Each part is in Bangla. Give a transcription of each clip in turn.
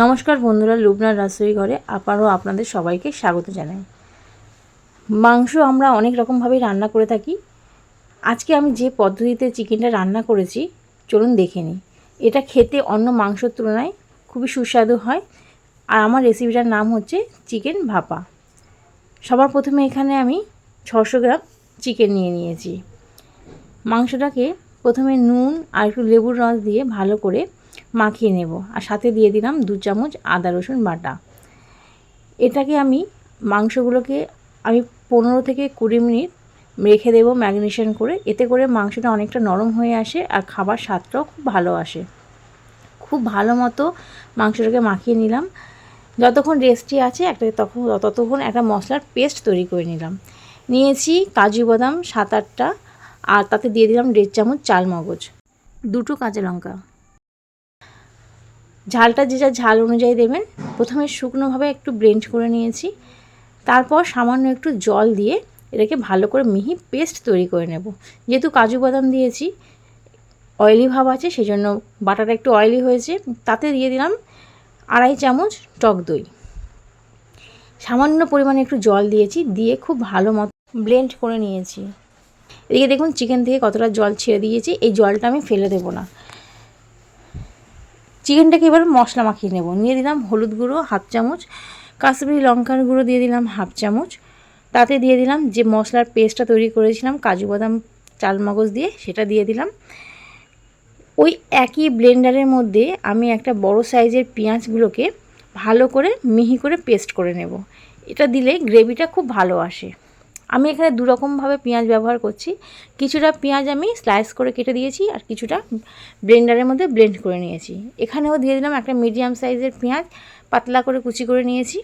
নমস্কার বন্ধুরা, লুবনার রাসুই ঘরে আবারও আপনাদের সবাইকে স্বাগত জানাই। মাংস আমরা অনেক রকমভাবেই রান্না করে থাকি। আজকে আমি যে পদ্ধতিতে চিকেনটা রান্না করেছি, চলুন দেখে নিই। এটা খেতে অন্য মাংসর তুলনায় খুবই সুস্বাদু হয়। আর আমার রেসিপিটার নাম হচ্ছে চিকেন ভাপা। সবার প্রথমে এখানে আমি ছশো গ্রাম চিকেন নিয়ে নিয়েছি। মাংসটাকে প্রথমে নুন আর একটু লেবুর রস দিয়ে ভালো করে মাখিয়ে নেব। আর সাথে দিয়ে দিলাম দু চামচ আদা, রসুন বাটা। এটাকে আমি মাংসগুলোকে আমি পনেরো থেকে কুড়ি মিনিট রেখে দেবো ম্যাগনেশন করে। এতে করে মাংসটা অনেকটা নরম হয়ে আসে আর খাবার স্বাদটাও খুব ভালো আসে। খুব ভালো মতো মাংসটাকে মাখিয়ে নিলাম। যতক্ষণ রেস্টি আছে একটা তখন ততক্ষণ একটা মশলার পেস্ট তৈরি করে নিলাম। নিয়েছি কাজু বাদাম সাত আটটা। আর তাতে দিয়ে দিলাম দেড় চামচ চাল মগজ দুটো কাঁচা লঙ্কা। ঝালটা যে যা ঝাল অনুযায়ী দেবেন, প্রথমে শুকনোভাবে একটু ব্লেন্ড করে নিয়েছি। তারপর সামান্য একটু জল দিয়ে এটাকে ভালো করে মিহি পেস্ট তৈরি করে নেব। যেহেতু কাজু বাদাম দিয়েছি অয়েলি ভাব আছে সেই জন্য বাটাটা একটু অয়েলি হয়েছে, তাতে দিয়ে দিলাম আড়াই চামচ টক দই। সামান্য পরিমাণে একটু জল দিয়েছি, দিয়ে খুব ভালো মতো ব্লেন্ড করে নিয়েছি। এদিকে দেখুন চিকেন থেকে কতটা জল ছেড়ে দিয়েছি, এই জলটা আমি ফেলে দেবো না। চিকেনটাকে এবার মশলা মাখিয়ে নেব। নিয়ে দিলাম হলুদ গুঁড়ো, হাফ চামচ। কাশ্মীরি লঙ্কার গুঁড়ো দিয়ে দিলাম হাফ চামচ। তাতে দিয়ে দিলাম যে মশলার পেস্টটা তৈরি করেছিলাম, কাজু বাদাম, চালমগজ দিয়ে, সেটা দিয়ে দিলাম। ওই একই ব্লেন্ডারের মধ্যে আমি একটা বড় সাইজের পেঁয়াজগুলোকে ভালো করে মিহি করে পেস্ট করে নেব। এটা দিলে গ্রেভিটা খুব ভালো আসে। আমি এখানে দুরকমভাবে পেঁয়াজ ব্যবহার করছি। কিছুটা পেঁয়াজ আমি স্লাইস করে কেটে দিয়েছি আর কিছুটা ব্লেন্ডারের মধ্যে ব্লেন্ড করে নিয়েছি। এখানেও দিয়ে দিলাম একটা মিডিয়াম সাইজের পেঁয়াজ, পাতলা করে কুচি করে নিয়েছি।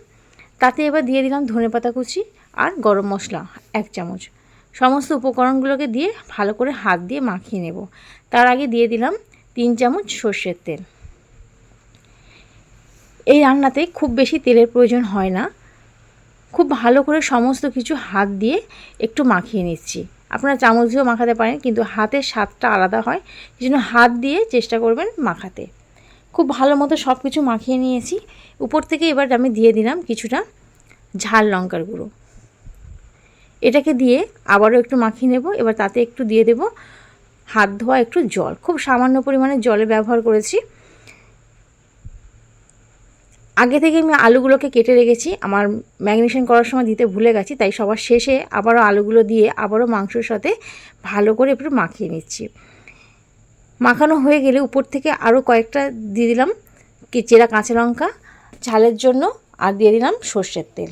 তাতে এবার দিয়ে দিলাম ধনে পাতা কুচি আর গরম মশলা, এক চামচ। সমস্ত উপকরণগুলোকে দিয়ে ভালো করে হাত দিয়ে মাখিয়ে নেব। তার আগে দিয়ে দিলাম তিন চামচ সর্ষের তেল। এই রান্নাতে খুব বেশি তেলের প্রয়োজন হয় না। খুব ভালো করে সমস্ত কিছু হাত দিয়ে একটু মাখিয়ে নিচ্ছি। আপনারা চামচ দিয়েও মাখাতে পারেন, কিন্তু হাতের স্বাদটা আলাদা হয়। সেই জন্য হাত দিয়ে চেষ্টা করবেন মাখাতে। খুব ভালো মতো সব কিছু মাখিয়ে নিয়েছি। উপর থেকে এবার আমি দিয়ে দিলাম কিছুটা ঝাল লঙ্কার গুঁড়ো। এটাকে দিয়ে আবারও একটু মাখিয়ে নেব। এবার তাতে একটু দিয়ে দেব হাত ধোয়া একটু জল। খুব সামান্য পরিমাণে জলে ব্যবহার করেছি। আগে থেকে আমি আলুগুলোকে কেটে রেখেছি। আমার ম্যাগনেশন করার সময় দিতে ভুলে গেছি, তাই সবার শেষে আবারও আলুগুলো দিয়ে আবারও মাংসর সাথে ভালো করে একটু মাখিয়ে নিচ্ছি। মাখানো হয়ে গেলে উপর থেকে আরও কয়েকটা দিয়ে দিলাম চেরা কাঁচা লঙ্কা, ঝালের জন্য, আর দিয়ে দিলাম সর্ষের তেল।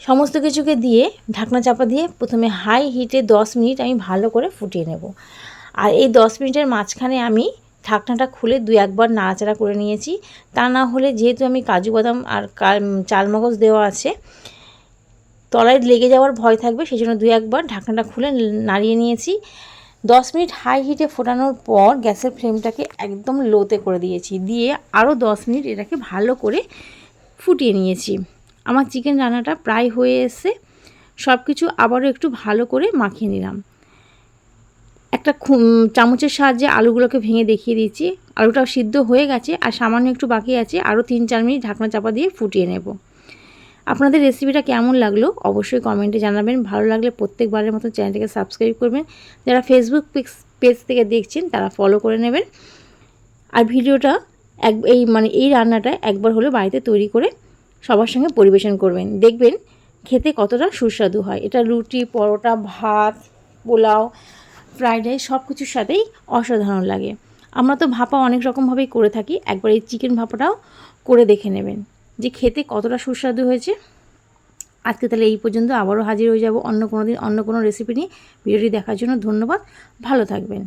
সমস্ত কিছুকে দিয়ে ঢাকনা চাপা দিয়ে প্রথমে হাই হিটে দশ মিনিট আমি ভালো করে ফুটিয়ে নেব। আর এই দশ মিনিটের মাঝখানে আমি ঢাকনাটা খুলে দু একবার নাড়াচাড়া করে নিয়েছি। তা না হলে যেহেতু আমি কাজু বাদাম আর চালমগজ দেওয়া আছে, তলায় লেগে যাওয়ার ভয় থাকবে সেই জন্য দু একবার ঢাকনাটা খুলে নাড়িয়ে নিয়েছি। দশ মিনিট হাই হিটে ফোটানোর পর গ্যাসের ফ্লেমটাকে একদম লোতে করে দিয়েছি। দিয়ে আরও দশ মিনিট এটাকে ভালো করে ফুটিয়ে নিয়েছি। আমার চিকেন রান্নাটা প্রায় হয়ে এসে সব কিছু আবারও একটু ভালো করে মাখিয়ে নিলাম। একটা চামচের সাহায্যে আলুগুলোকে ভেঙে দেখিয়ে দিচ্ছি আলুটা সিদ্ধ হয়ে গেছে আর সামান্য একটু বাকি আছে, আরও তিন চার মিনিট ঢাকনা চাপা দিয়ে ফুটিয়ে নেব। আপনাদের রেসিপিটা কেমন লাগল অবশ্যই কমেন্টে জানাবেন। ভালো লাগলে প্রত্যেকবারের মতো চ্যানেলটাকে সাবস্ক্রাইব করবেন। যারা ফেসবুক পেজ থেকে দেখছেন, তারা ফলো করে নেবেন। আর ভিডিওটা এক, এই মানে এই রান্নাটা একবার হলে বাড়িতে তৈরি করে সবার সঙ্গে পরিবেশন করবেন। দেখবেন খেতে কতটা সুস্বাদু হয়। এটা রুটি, পরোটা, ভাত, পোলাও ফ্রাইড রাইস সব কিছুর সাথেই অসাধারণ লাগে। আমরা তো ভাপা অনেক রকমভাবেই করে থাকি। একবার এই চিকেন ভাপাটাও করে দেখে নেবেন যে খেতে কতটা সুস্বাদু হয়েছে। আজকে তাহলে এই পর্যন্ত আবারও হাজির হয়ে যাব অন্য কোনো দিন, অন্য কোনো রেসিপি নিয়ে। ভিডিওটি দেখার জন্য ধন্যবাদ। ভালো থাকবেন।